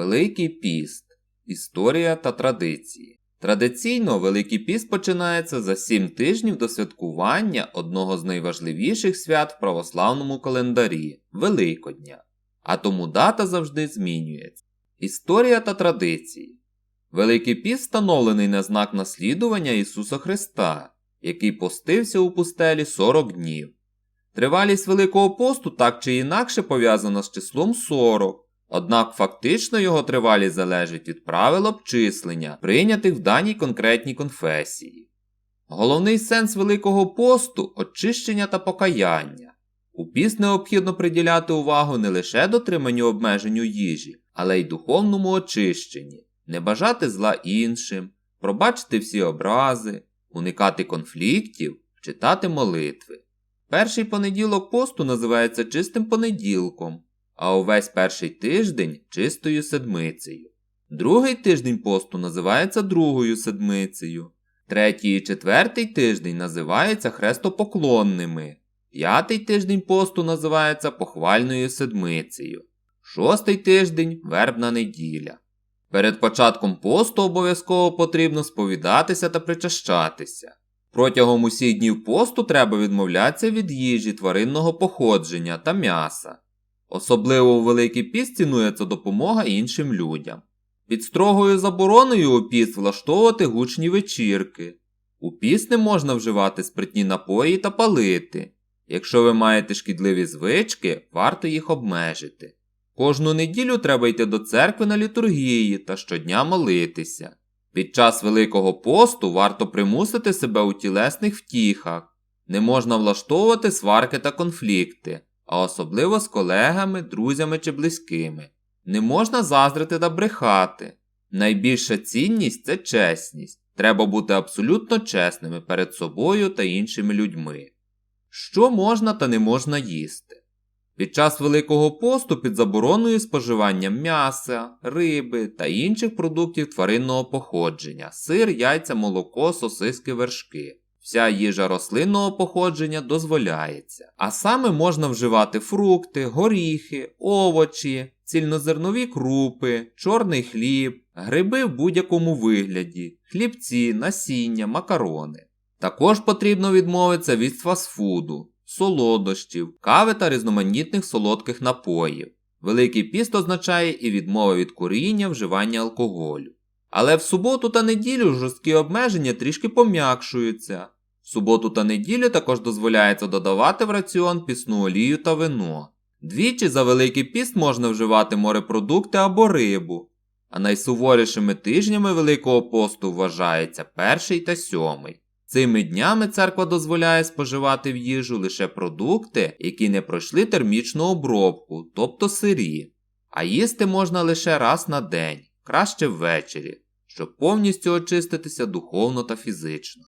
Великий піст. Історія та традиції. Традиційно Великий піст починається за 7 тижнів до святкування одного з найважливіших свят в православному календарі Великодня. А тому дата завжди змінюється. Історія та традиції. Великий піст встановлений на знак наслідування Ісуса Христа, який постився у пустелі 40 днів. Тривалість Великого посту так чи інакше пов'язана з числом 40, однак фактично його тривалість залежить від правил обчислення, прийнятих в даній конкретній конфесії. Головний сенс Великого посту очищення та покаяння. У піст необхідно приділяти увагу не лише дотриманню обмеженню їжі, але й духовному очищенні, не бажати зла іншим, пробачити всі образи, уникати конфліктів, читати молитви. Перший понеділок посту називається чистим понеділком, а увесь перший тиждень чистою седмицею. Другий тиждень посту називається другою седмицею. Третій і четвертий тиждень називаються хрестопоклонними. П'ятий тиждень посту називається похвальною седмицею. Шостий тиждень вербна неділя. Перед початком посту обов'язково потрібно сповідатися та причащатися. Протягом усіх днів посту треба відмовлятися від їжі тваринного походження та м'яса. Особливо у Великий піст цінується допомога іншим людям. Під строгою забороною у піст влаштовувати гучні вечірки. У піст не можна вживати спиртні напої та палити. Якщо ви маєте шкідливі звички, варто їх обмежити. Кожну неділю треба йти до церкви на літургії та щодня молитися. Під час Великого посту варто примусити себе у тілесних втіхах. Не можна влаштовувати сварки та конфлікти, а особливо з колегами, друзями чи близькими. Не можна заздрити та брехати. Найбільша цінність це чесність. Треба бути абсолютно чесними перед собою та іншими людьми. Що можна та не можна їсти? Під час Великого посту під забороною споживання м'яса, риби та інших продуктів тваринного походження, сир, яйця, молоко, сосиски, вершки. Вся їжа рослинного походження дозволяється. А саме можна вживати фрукти, горіхи, овочі, цільнозернові крупи, чорний хліб, гриби в будь-якому вигляді, хлібці, насіння, макарони. Також потрібно відмовитися від фастфуду, солодощів, кави та різноманітних солодких напоїв. Великий піст означає і відмова від куріння, вживання алкоголю. Але в суботу та неділю жорсткі обмеження трішки пом'якшуються. В суботу та неділю також дозволяється додавати в раціон пісну олію та вино. Двічі за Великий піст можна вживати морепродукти або рибу, а найсуворішими тижнями Великого посту вважається перший та сьомий. Цими днями церква дозволяє споживати в їжу лише продукти, які не пройшли термічну обробку, тобто сирі, а їсти можна лише раз на день, краще ввечері, щоб повністю очиститися духовно та фізично.